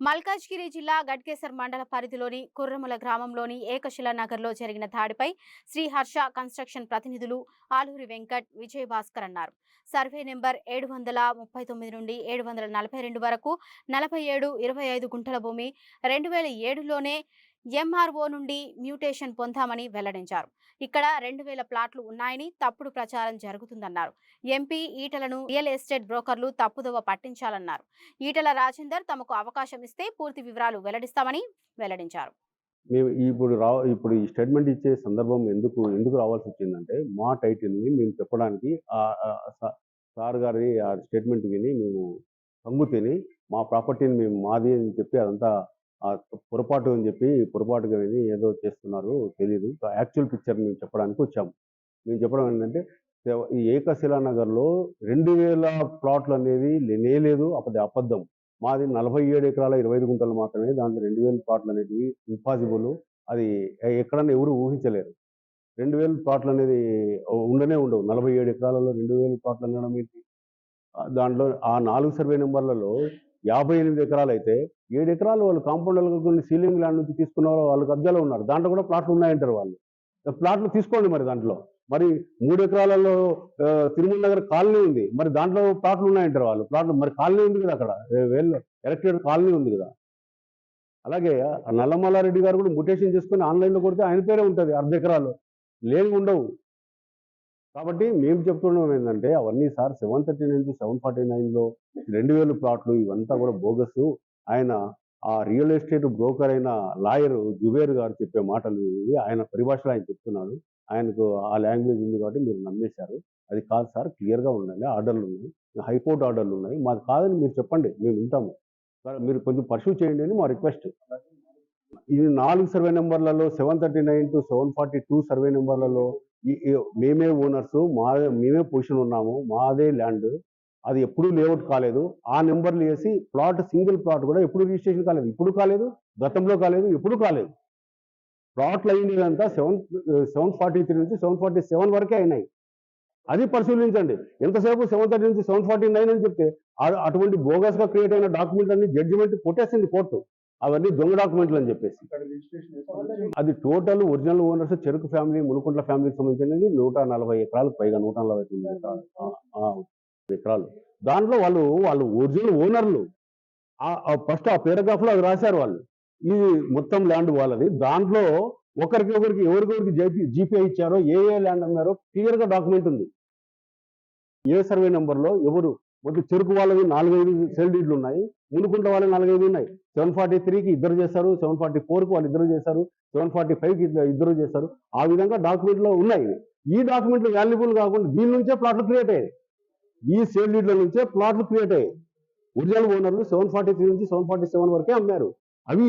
మల్కాజ్గిరి జిల్లా గడ్కేసర్ మండల పరిధిలోని కుర్రముల గ్రామంలోని ఏకశిల నగర్లో జరిగిన దాడిపై శ్రీ హర్ష కన్స్ట్రక్షన్ ప్రతినిధులు ఆలూరి వెంకట్ విజయ్ భాస్కర్ అన్నారు. సర్వే నెంబర్ ఏడు వందల ముప్పై తొమ్మిది నుండి ఏడు వందల నలభై రెండు వరకు నలభై ఏడు ఇరవై ఐదు గుంటల భూమి రెండు వేల ఏడులోనే ఎంఆర్ఓ నుండి మ్యూటేషన్ పొందామని వెల్లడించారు. ఇక్కడ రెండు వేల ప్లాట్లు ఉన్నాయని తప్పుడు ప్రచారం జరుగుతుందన్నారు. ఎంపీ ఈటలను రియల్ ఎస్టేట్ బ్రోకర్లు తప్పుదోవ పట్టించాలన్నారు. ఈటల రాజేందర్ తమకు అవకాశం ఇస్తే పూర్తి వివరాలు వెల్లడిస్తామని వెల్లడించారు. మేము ఇప్పుడు రా ఇప్పుడు ఈ స్టేట్మెంట్ ఇచ్చే సందర్భం ఎందుకు ఎందుకు రావాల్సి వచ్చిందంటే మా టైటిల్ని మేము చెప్పడానికి ఆ- ఆ సార్ గారి ఆ స్టేట్మెంట్ విని మేము కంగు తిని మా ప్రాపర్టీని మేము మాది అని చెప్పి అదంతా పొరపాటు అని చెప్పి పొరపాటుగా విని ఏదో చేస్తున్నారు తెలియదు యాక్చువల్ పిక్చర్ మేము చెప్పడానికి వచ్చాము. మేము చెప్పడం ఏంటంటే ఈ ఏకశిలా నగర్లో రెండు వేల ప్లాట్లు అనేది లేనేలేదు అప్పటి అబద్ధం. మాది నలభై ఏడు ఎకరాల ఇరవై ఐదు గుంటలు మాత్రమే దాంట్లో రెండు వేల ప్లాట్లు అనేటివి ఇంపాసిబుల్. అది ఎక్కడన్నా ఎవరు ఊహించలేరు. రెండు వేల ప్లాట్లు అనేది ఉండనే ఉండవు. నలభై ఏడు ఎకరాలలో రెండు వేల ప్లాట్లు అనడం ఏంటి? దాంట్లో ఆ నాలుగు సర్వే నెంబర్లలో యాభై ఎనిమిది ఎకరాలు అయితే ఏడు ఎకరాలు వాళ్ళు కాంపౌండ్ కొన్ని సీలింగ్ ల్యాండ్ నుంచి తీసుకున్న వాళ్ళు కబ్జాలో ఉన్నారు. దాంట్లో కూడా ప్లాట్లు ఉన్నాయంటారు వాళ్ళు. ప్లాట్లు తీసుకోండి మరి దాంట్లో. మరి మూడు ఎకరాలలో తిరుమల నగర్ కాలనీ ఉంది. మరి దాంట్లో ప్లాట్లు ఉన్నాయంటారు వాళ్ళు. ప్లాట్లు మరి కాలనీ ఉంది కదా అక్కడ. వేల్ ఎలక్టెడ్ కాలనీ ఉంది కదా. అలాగే నల్లమల్లారెడ్డి గారు కూడా ముటేషన్ చేసుకుని ఆన్లైన్లో కొడితే ఆయన పేరే ఉంటుంది. అర్ధ ఎకరాలు. లేని ఉండవు. కాబట్టి మేము చెప్తున్నాం ఏంటంటే అవన్నీ సార్ సెవెన్ థర్టీ నుంచి సెవెన్ ఫార్టీ నైన్లో రెండు వేలు ప్లాట్లు ఇవంతా కూడా బోగస్. ఆయన ఆ రియల్ ఎస్టేట్ బ్రోకర్ అయిన లాయర్ జుబేర్ గారు చెప్పే మాటలు ఆయన పరిభాషలో ఆయన చెప్తున్నాడు. ఆయనకు ఆ లాంగ్వేజ్ ఉంది కాబట్టి మీరు నమ్మేశారు. అది కాదు సార్ క్లియర్గా ఉండాలి ఆర్డర్లు ఉన్నాయి. హైకోర్టు ఆర్డర్లు ఉన్నాయి. మాది కాదని మీరు చెప్పండి. మేము వింటాము. మీరు కొంచెం పర్సూ చేయండి అని మా రిక్వెస్ట్. ఇది నాలుగు సర్వే నెంబర్లలో seven thirty nine to seven forty two survey నెంబర్లలో మేమే ఓనర్స్ మా మేమే పొజిషన్ ఉన్నాము మాదే ల్యాండ్. అది ఎప్పుడూ లేఅవుట్ కాలేదు. ఆ నెంబర్లు వేసి ప్లాట్ సింగిల్ ప్లాట్ కూడా ఎప్పుడు రిజిస్ట్రేషన్ కాలేదు. ఇప్పుడు కాలేదు గతంలో కాలేదు ఎప్పుడు కాలేదు. ప్లాట్లు అయినదంతా సెవెన్ సెవెన్ ఫార్టీ త్రీ నుంచి సెవెన్ ఫార్టీ సెవెన్ వరకే అయినాయి. అది పరిశీలించండి. ఎంతసేపు సెవెన్ థర్టీ నుంచి సెవెన్ ఫార్టీ నైన్ అని చెప్తే అటువంటి బోగస్గా క్రియేట్ అయిన డాక్యుమెంట్ అన్ని జడ్జిమెంట్ కొట్టేసింది కోర్టు. అవన్నీ దొంగ డాక్యుమెంట్లు అని చెప్పేసి. అది total original owners Cheruku family Munukuntla ఫ్యామిలీకి సంబంధించినది నూట నలభై ఎకరాలకు పైగా నూట నలభై తొమ్మిది ఎకరాలు. దాంట్లో వాళ్ళు వాళ్ళు ఒరిజినల్ ఓనర్లు. ఫస్ట్ ఆ పేరాగ్రాఫ్లో అది రాశారు వాళ్ళు. ఇది మొత్తం ల్యాండ్ వాళ్ళది. దాంట్లో ఒకరికి ఒకరికి ఎవరికొకరికి జేపీ జీపీ ఇచ్చారో ఏ ఏ ల్యాండ్ అమ్మారో క్లియర్గా డాక్యుమెంట్ ఉంది. ఏ సర్వే నెంబర్లో ఎవరు మొదటి చెరుకు వాళ్ళవి నాలుగైదు సెల్ డీడ్లు ఉన్నాయి. ఉనుకుంట వాళ్ళవి నాలుగైదు ఉన్నాయి. సెవెన్ ఫార్టీ త్రీకి ఇద్దరు చేశారు సెవెన్ ఫార్టీ ఫోర్కి వాళ్ళు ఇద్దరు చేశారు సెవెన్ ఫార్టీ ఫైవ్కి ఇద్దరు చేశారు ఆ విధంగా డాక్యుమెంట్లో ఉన్నాయి ఈ డాక్యుమెంట్లు వాల్యుబుల్ కాకుండా దీని నుంచే ప్లాట్లు క్రియేట్ అయ్యాయి. ఈ సేల్ డీడ్ల నుంచే ప్లాట్లు క్రియేట్ అయ్యాయి. ఒరిజినల్ ఓనర్లు సెవెన్ ఫార్టీ త్రీ నుంచి సెవెన్ ఫార్టీ సెవెన్ వరకే అమ్మారు. అవి